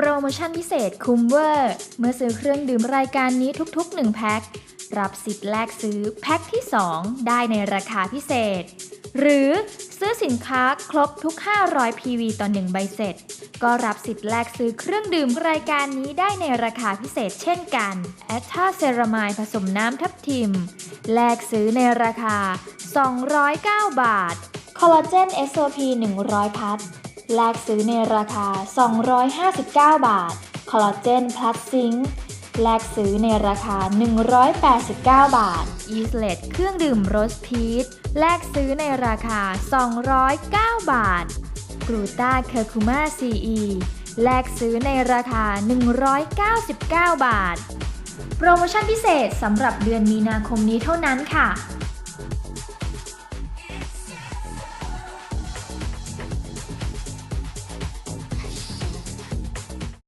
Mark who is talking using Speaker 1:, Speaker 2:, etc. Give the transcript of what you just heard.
Speaker 1: โปรโมชั่นพิเศษคุ้มเวอร์ เมื่อซื้อเครื่องดื่มรายการนี้ทุกๆ 1 แพ็ค รับสิทธิ์แลกซื้อแพ็คที่ 2 ได้ในราคาพิเศษ หรือซื้อสินค้าครบทุก 500 PV ต่อ 1 ใบเสร็จ ก็รับสิทธิ์แลกซื้อเครื่องดื่มรายการนี้ได้ในราคาพิเศษเช่นกัน แอตตาเซรามายผสมน้ำทับทิม แลกซื้อในราคา 209 บาท คอลลาเจน SOP 100 พัท แลกซื้อในราคา 259 บาท คอลลาเจนพลัสซิงค์แลกซื้อในราคา 189 บาท อีสเลตเครื่องดื่มโรสพีช แลกซื้อในราคา 209 บาท กรูต้าเคอร์คูมาซีอีแลกซื้อในราคา 199 บาท โปรโมชั่นพิเศษสำหรับเดือนมีนาคมนี้เท่านั้นค่ะ